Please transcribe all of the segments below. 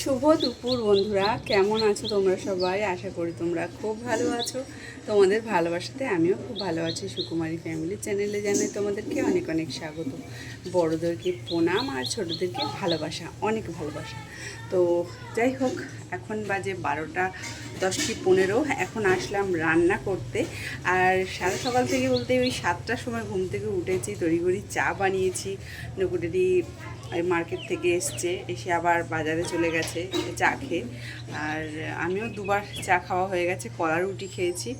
শুভ দুপুর বন্ধুরা, কেমন আছো তোমরা সবাই? আশা করি তোমরা খুব ভালো আছো। তোমাদের ভালোবাসাতে আমিও খুব ভালো আছি। সুকুমারী ফ্যামিলি চ্যানেলে জানাই তোমাদেরকে অনেক অনেক স্বাগত। বড়োদেরকে প্রণাম আর ছোটোদেরকে ভালোবাসা, অনেক ভালোবাসা। তো যাই হোক, এখন বাজে বারোটা দশ কি পনেরো। এখন আসলাম রান্না করতে। আর সারা সকাল থেকে বলতে ওই সাতটার সময় ঘুম থেকে উঠেছি, তড়িঘড়ি চা বানিয়েছি। নকুটেরি মার্কেট থেকে এসছে, এসে আবার বাজারে চলে গেছে। চা খেয়ে। আর আমিও দুবার চা খাওয়া হয়ে গেছে, কলা রুটি খেয়েছি।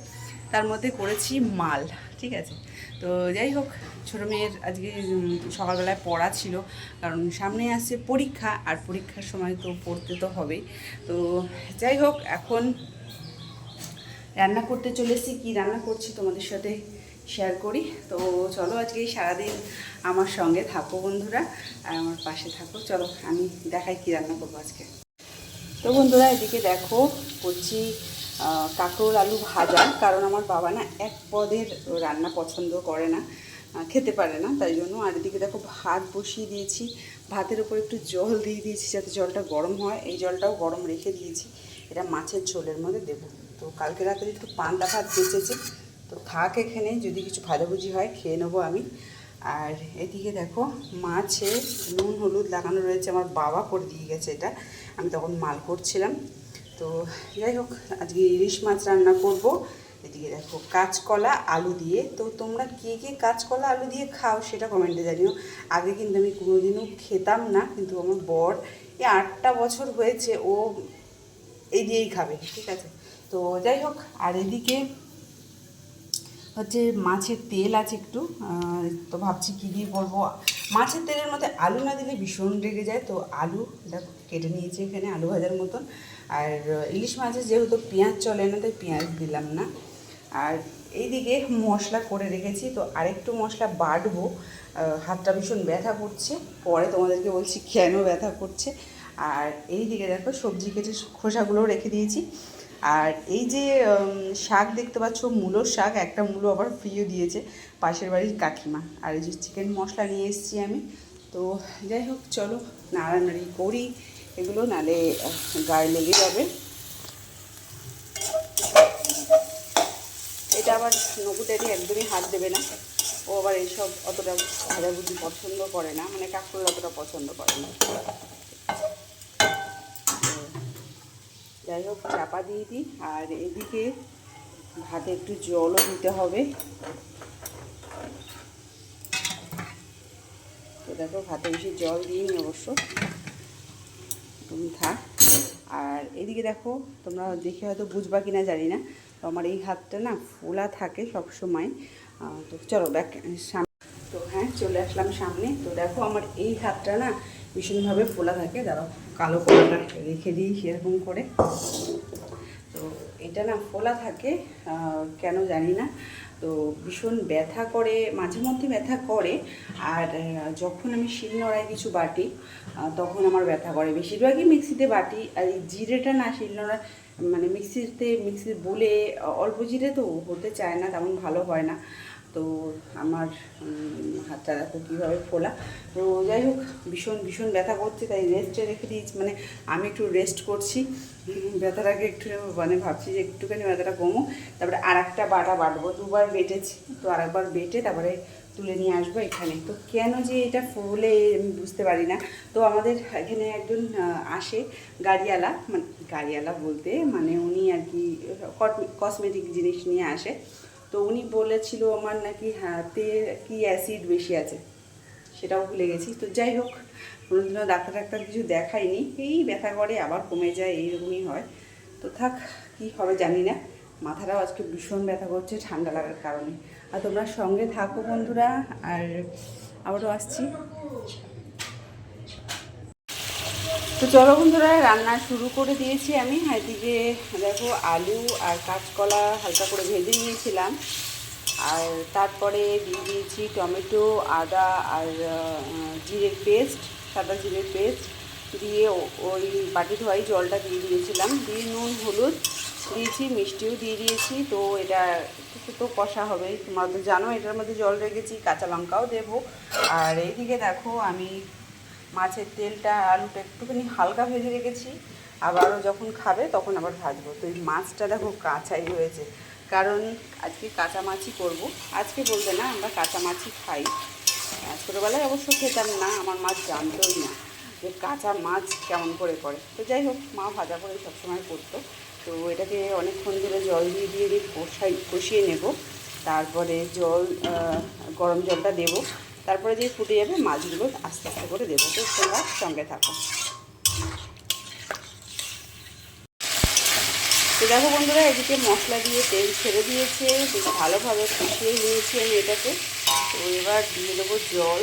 তার মধ্যে করেছি মাল, ঠিক আছে? তো যাই হোক, ছোটো মেয়ের আজকে সকালবেলায় পড়া ছিল, কারণ সামনে আসছে পরীক্ষা, আর পরীক্ষার সময় তো পড়তে তো হবেই। তো যাই হোক, এখন রান্না করতে চলে এসেছি কী রান্না করছি তোমাদের সাথে? শেয়ার করি। তো চলো আজকে সারাদিন আমার সঙ্গে থাকো বন্ধুরা আর আমার পাশে থাকো। চলো আমি দেখাই কী রান্না করব আজকে। তো বন্ধুরা এদিকে দেখো করছি আহ, আলু ভাজা কারণ আমার বাবা না এক পদের রান্না পছন্দ করে না খেতে পারে না তাই জন্য। আর এদিকে দেখো ভাত বসিয়ে দিয়েছি ভাতের উপর একটু জল দিয়ে দিয়েছি যাতে জলটা গরম হয়। এই জলটাও গরম রেখে দিয়েছি এটা মাছের ঝোলের মধ্যে দেবো। তো কালকে রাতে একটু পান্তা ভাত বেঁচেছে তো থাক এখানে, যদি কিছু ভাজাভুজি হয়, খেয়ে নেব আমি। আর এদিকে দেখো, মাছে নুন, হলুদ লাগানো রয়েছে, আমার বাবা করে দিয়ে গেছে এটা। আমি তখন মাল করছিলাম। তো যাই হোক, আজকে ইলিশ মাছ রান্না করব। এদিকে দেখো, কাঁচকলা, আলু দিয়ে। তো তোমরা কে কে কাঁচকলা, আলু দিয়ে খাও সেটা কমেন্টে জানিও। আগে কিন্তু আমি কোনোদিনও খেতাম না, কিন্তু আমার বর, এই আটটা বছর হয়েছে, ও এই দিয়েই খাবে, ঠিক আছে? তো যাই হোক, আর এদিকে হচ্ছে মাছের তেল আছে একটু তো ভাবছি কী দিয়ে করব? মাছের তেলের মধ্যে আলু না দিলে ভীষণ রেগে যায়। তো আলু, দেখো, কেটে নিয়েছি এখানে আলু ভাজার মতন। আর ইলিশ মাছের যেহেতু পেঁয়াজ চলে না, তাই পেঁয়াজ দিলাম না। আর এইদিকে মশলা করে রেখেছি, তো আরেকটু মশলা বাটবো। হাতটা ভীষণ ব্যথা করছে। পরে তোমাদেরকে বলছি কেন ব্যথা করছে। আর এই দিকে দেখো সবজি কেটে খোসাগুলোও রেখে দিয়েছি। আর এই যে শাক দেখতে পাচ্ছ, মূলোর শাক, একটা মূলো আবার ফ্রিও দিয়েছে পাশের বাড়ির কাকিমা। আর এই যে চিকেন মশলা নিয়ে এসেছি আমি। তো যাই হোক, চলো নাড়ানাড়ি করি। এগুলো নালে গায়ে লেগে যাবে। এটা আবার নকুটারি একদমই হাত দেবে না। ও আবার এইসব অতটা ভাজাভুজি পছন্দ করে না। মানে কাঁকড় অতটা পছন্দ করে না তো যাই হোক, চাপা দিয়ে দিই। আর এদিকে ভাতে একটু জলও দিতে হবে। তো দেখো, ভাতে বেশি জল দিই অবশ্য। তুমি থাক। আর এদিকে দেখো, তোমরা দেখে হয়তো বুঝবা কিনা জানি না। তো আমার এই হাতটা না ফোলা থাকে সব সময় তো চলো, ব্যাক সামনে তো হ্যাঁ চলে আসলাম সামনে। তো দেখো, আমার এই হাতটা না ভীষণভাবে ফোলা থাকে দাঁড়াও কালো কলাটা রেখে দিই সেরকম করে। তো এটা না ফোলা থাকে কেন জানি না। তো ভীষণ ব্যথা করে, মাঝে মধ্যে ব্যথা করে, আর যখন আমি শিলনোড়ায় কিছু বাটি তখন আমার ব্যথা করে। বেশিরভাগই মিক্সিতে বাটি, আর এই জিরেটা না শিলনোড়া মানে মিক্সিতে মিক্সি বলে, অল্প জিরে তো হতে চায় না, তেমন ভালো হয় না। তো আমার হাতটা দেখো কীভাবে ফোলা। তো যাই হোক, ভীষণ ভীষণ ব্যথা করছে, তাই রেস্টে রেখে দিয়েছি। মানে আমি একটু রেস্ট করছি। ব্যথাটাকে একটু মানে ভাবছি যে একটুখানি ব্যথাটা কমো তারপরে আর একটা বাটা বাটবো। দুবার বেটেছি। তো আরেকবার বেটে তারপরে তুলে নিয়ে আসব এখানে। তো কেন যে এটা ফুলে আমি বুঝতে পারি না। তো আমাদের এখানে একজন আসে গাড়িওয়ালা। মানে গাড়িওয়ালা বলতে মানে উনি আর কি কসমেটিক জিনিস নিয়ে আসে। তো উনি বলেছিল আমার নাকি হাতে কি অ্যাসিড বেশি আছে, সেটাও ভুলে গেছি। তো যাই হোক, কোনোদিনও ডাক্তার ডাক্তার কিছু দেখাইনি এই ব্যথা করে আবার কমে যায়, এইরকমই হয়। তো থাক, কি হবে জানি না। মাথাটাও আজকে ভীষণ ব্যথা করছে, ঠান্ডা লাগার কারণে। আর তোমরা সঙ্গে থাকো বন্ধুরা, আর আবারও আসছি। তো চলো বন্ধুরা, রান্না শুরু করে দিয়েছি আমি। এদিকে দেখো আলু আর কাঁচকলা হালকা করে ভেজে নিয়েছিলাম। আর তারপরে দিয়ে দিয়েছি টমেটো, আদা আর জিরের পেস্ট, সাদা জিরের পেস্ট। দিয়ে ওই বাটি ধোয়াই জলটা দিয়ে দিয়েছিলাম। দিয়ে নুন, হলুদ দিয়েছি, মিষ্টিও দিয়ে দিয়েছি। তো এটা তো কষা হবে। তোমরা তো জানো এটার মধ্যে জল রেখেছি, কাঁচা লঙ্কাও দেবো। আর এইদিকে দেখো আমি মাছের তেলটা, আলুটা একটুখানি হালকা ভেজে রেখেছি। আবারও যখন খাবে তখন আবার ভাজবো। তো এই মাছটা দেখো কাঁচাই রয়েছে কারণ আজকে কাঁচা মাছই করব। আজকে বলতে না, আমরা কাঁচা মাছই খাই। ছোটোবেলায় অবশ্য খেতাম না, আমার মাছ জানতোই না যে কাঁচা মাছ কেমন করে করে। তো যাই হোক, মা ভাজা করে সবসময় করতো। তো এটাকে অনেকক্ষণ ধরে জল দিয়ে দিয়ে কষাই, কষিয়ে নেব। তারপরে জল গরম জলটা দেবো। তারপরে যে ফুটে যাবে, মাছগুলো আস্তে আস্তে করে দেবো। তো তোমরা সঙ্গে থাকো। তো দেখো বন্ধুরা, এদিকে মশলা দিয়ে তেল ছেড়ে দিয়েছে ভালোভাবে কষিয়ে নিয়েছি আমি এটাকে। তো এবার দিয়ে দেবো জল,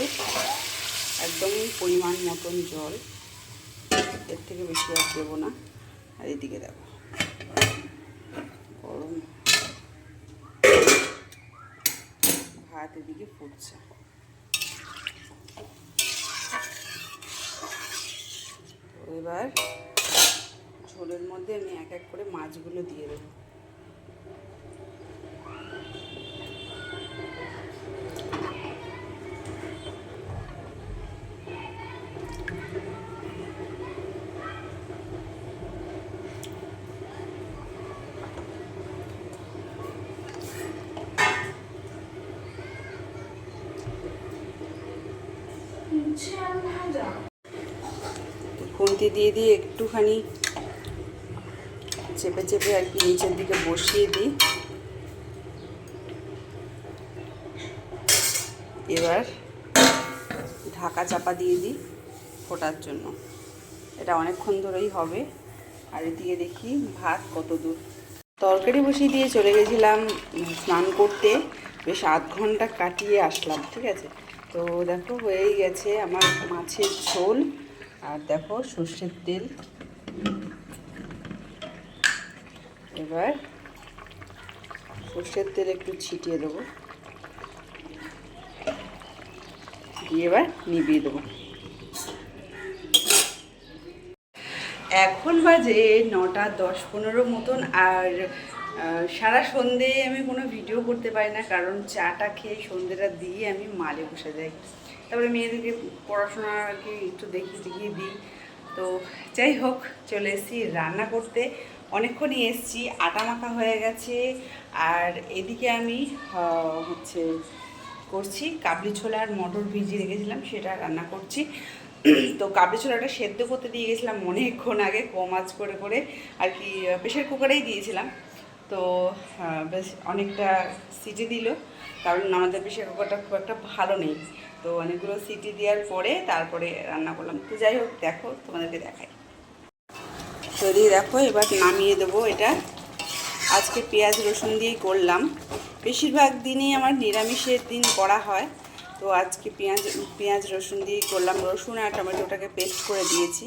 একদম পরিমাণ মতন জল। এর থেকে বেশি আর দেবো না। আর এদিকে দেখো, গরম ভাত এদিকে ফুটছে। এবার ঝোলের মধ্যে আমি এক এক করে মাছগুলো দিয়ে দেবো। খুন্তি দিয়ে দিয়ে একটুখানি চেপে চেপে আর কি নিচের দিকে বসিয়ে দিই। এবার ঢাকা চাপা দিয়ে দিই ফোটার জন্য। এটা অনেকক্ষণ ধরেই হবে। আর এদিকে দেখি ভাত কত দূর। তরকারি বসিয়ে দিয়ে চলে গেছিলাম স্নান করতে। বেশ আধ ঘণ্টা কাটিয়ে আসলাম, ঠিক আছে? তো দেখো হয়েই গেছে আমার মাছের ঝোল। আর দেখো সর্ষের তেল। এবার সর্ষের তেল একটু ছিটিয়ে দেবো। দিয়ে এবার নিভিয়ে দেবো। এখন বাজে নটা দশ পনেরো মতন, আর সারা সন্ধে আমি কোনো ভিডিও করতে পারি না, কারণ চাটা খেয়ে সন্ধেটা দিয়ে আমি মালে বসে যাই। তারপরে মেয়েদেরকে পড়াশোনা আর কি একটু দেখিয়ে দেখিয়ে দিই। তো যাই হোক, চলে এসেছি রান্না করতে। অনেকক্ষণই এসেছি, আটা মাখা হয়ে গেছে। আর এদিকে আমি হচ্ছে করছি কাবলি ছোলা আর মটর ভিজিয়ে রেখেছিলাম, সেটা রান্না করছি। তো কাবলি ছোলাটা সেদ্ধ করতে দিয়ে গেছিলাম অনেকক্ষণ আগে, কম আঁচ করে করে। আর কি প্রেশার কুকারেই দিয়েছিলাম। তো বেশ অনেকটা সিটি দিল। কারণ আমাদের প্রেশার কুকারটা খুব একটা ভালো নেই। তো অনেকগুলো সিটি দেওয়ার পরে তারপরে রান্না করলাম। তো যাই হোক, দেখো, তোমাদেরকে দেখাই। তো দিয়ে দেখো, এবার নামিয়ে দেবো এটা। আজকে পেঁয়াজ রসুন দিয়েই করলাম। বেশিরভাগ দিনই আমার নিরামিষের দিন করা হয়। তো আজকে পেঁয়াজ পেঁয়াজ রসুন দিয়েই করলাম। রসুন আর টমেটোটাকে পেস্ট করে দিয়েছি।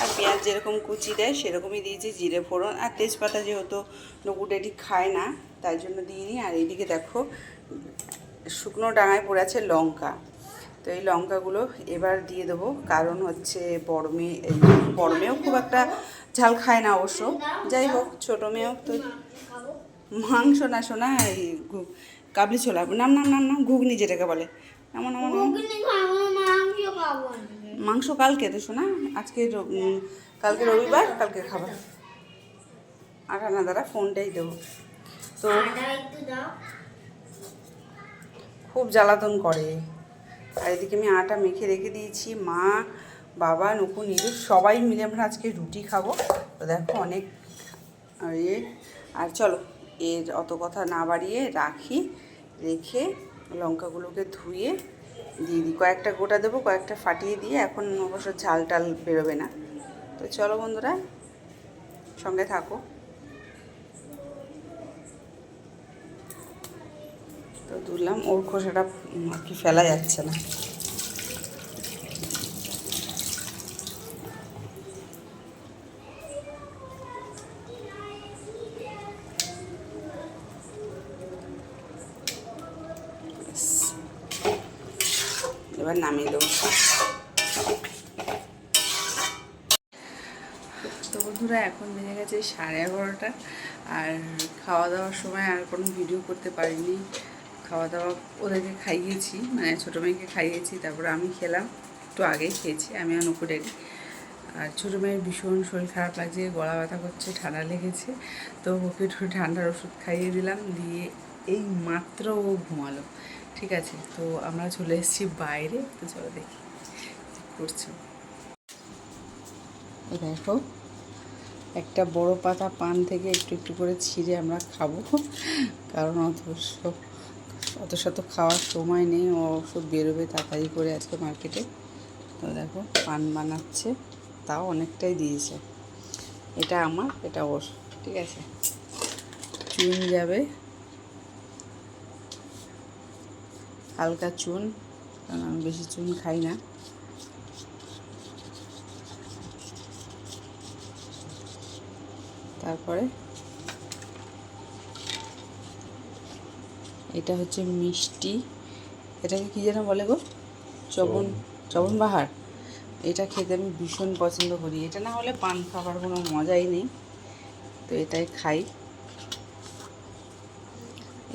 আর পেঁয়াজ যেরকম কুচি দেয়, সেরকমই দিয়েছি জিরে ফোড়ন। আর তেজপাতা যেহেতু নকুটেটি খায় না, তাই জন্য দিইনি। আর এইদিকে দেখো, শুকনো ডাঙায় পড়ে আছে লঙ্কা। তো এই লঙ্কাগুলো এবার দিয়ে দেবো। কারণ হচ্ছে বড় মেয়ে বড় মেয়েও খুব একটা ঝাল খায় না অবশ্য। যাই হোক, ছোটো মেয়েও তো মাংস না শোনা এই কাবলি ছোলা। নাম নাম নাম নাম, ঘুগনি যেটাকে বলে। এমন এমন মাংস কালকে তো শোনা আজকে কালকে রবিবার, কালকে খাবার। আটা না দ্বারা ফোনটাই দেবো। তো খুব জ্বালাতন করে। আর এদিকে আমি আটা মেখে রেখে দিয়েছি, মা, বাবা নুকু নিজু সবাই মিলে আমরা আজকে রুটি খাব। তো দেখো অনেক আর ইয়ে। আর চলো, এর অত কথা না বাড়িয়ে রাখি, রেখে লঙ্কাগুলোকে ধুয়ে দিয়ে দিই। কয়েকটা গোটা দেবো, কয়েকটা ফাটিয়ে দিয়ে এখন অবশ্য ঝাল টাল বেরোবে না। তো চলো বন্ধুরা, সঙ্গে থাকো। তো ধুলাম ওর খোসাটা আর কি ফেলা যাচ্ছে না। এবার নামিয়ে দেবো। তো বন্ধুরা, এখন বেজে গেছে সাড়ে এগারোটা, আর খাওয়া দাওয়ার সময় আর কোনো ভিডিও করতে পারিনি। খাওয়া দাওয়া ওদেরকে খাইয়েছি মানে ছোটো মেয়েকে খাইয়েছি, তারপরে আমি খেলাম, একটু আগেই খেয়েছি, আমি আর নুকু ডেরি আর ছোটো মেয়ের ভীষণ শরীর খারাপ লাগছে, গলা ব্যথা করছে, ঠান্ডা লেগেছে, তো ওকে একটু ঠান্ডার ওষুধ খাইয়ে দিলাম, দিয়ে এই মাত্র ও ঘুমালো। ঠিক আছে, তো আমরা চলে এসেছি বাইরে, তো চলো দেখি করছ। দেখো, একটা বড় পাতা পান থেকে একটু একটু করে ছিঁড়ে আমরা খাব, কারণ অত অত শত খাওয়ার সময় নেই, ও সব বেরোবে তাড়াতাড়ি করে আজকে মার্কেটে। তো দেখো, পান বানাচ্ছে, তাও অনেকটাই দিয়েছে। এটা আমার, এটা ওর, ঠিক আছে। চুন যাবে। হালকা চুন কারণ আমি বেশি চুন খাই না। তারপরে এটা হচ্ছে মিষ্টি। এটাকে কী যেন বলে গো? চবন চবন। বাহার এটা খেতে আমি ভীষণ পছন্দ করি। এটা না হলে পান খাবার কোনো মজাই নেই। তো এটাই খাই।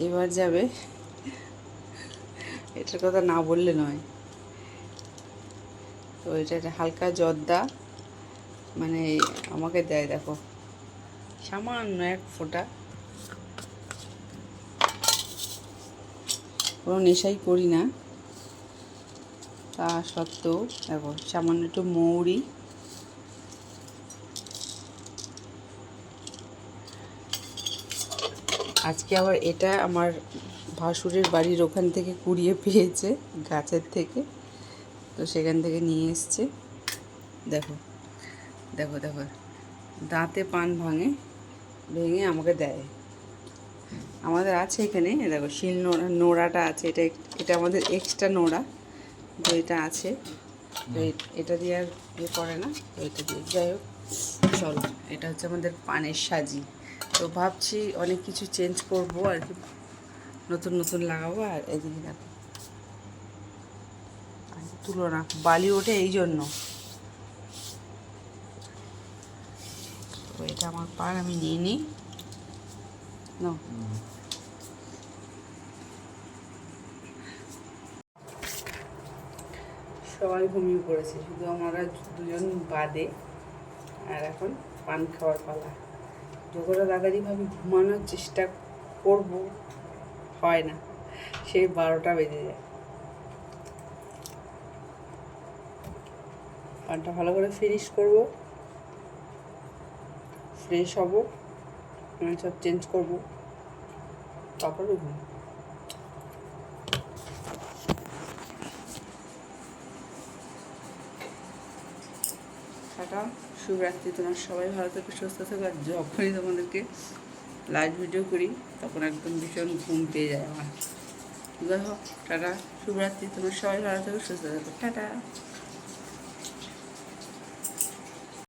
এবার যাবে এটার কথা না বললে নয়। তো এটা হালকা জর্দা মানে আমাকে দেয় দেখো। সামান্য এক ফোঁটা। কোনো নেশাই করি না। তা সত্ত্বেও দেখো, সামান্য একটু মৌরি। আজকে আবার এটা আমার ভাসুরের বাড়ির ওখান থেকে কুড়িয়ে পেয়েছে, গাছের থেকে। তো সেখান থেকে নিয়ে এসছে। দেখো দেখো দেখো। দাঁতে পান ভাঙে, ভেঙে আমাকে দেয়। আমাদের আছে এখানে দেখো, শিল নোড়া, নোড়াটা আছে। এটা এটা আমাদের এক্সট্রা নোড়া, তো এটা আছে। এটা দিয়ে আর ইয়ে করে না, তো এটা দিয়ে। যাই হোক, চলো, এটা হচ্ছে আমাদের পানের সাজি। তো ভাবছি অনেক কিছু চেঞ্জ করব আর কি। নতুন নতুন লাগাবো আর এদিকে দেখো। তুলো না বালি ওঠে এই জন্য। এটা আমার পান আমি নিয়ে নিই। সবাই ঘুমিয়ে পড়েছে, শুধু আমরা দুজন বাদে আর এখন পান খাওয়ার পালা। তাড়াতাড়িভাবে ঘুমানোর চেষ্টা করব, হয় না সেই বারোটা বেজে যায়। পানটা ভালো করে ফিনিশ করব ফ্রেশ হব সব চেঞ্জ করব, তারপরে ঘুম টাটা। শুভরাত্রি তোমার সবাই, ভালো থাকো, সুস্থ থাকো, আর যখনই তোমাদেরকে। লাইভ ভিডিও করি, তখন একদম ভীষণ ঘুম পেয়ে যায় আমার। হোক, টাটা, শুভরাত্রি তোমার সবাই, ভালো থাকো, সুস্থ থাকো, টাটা।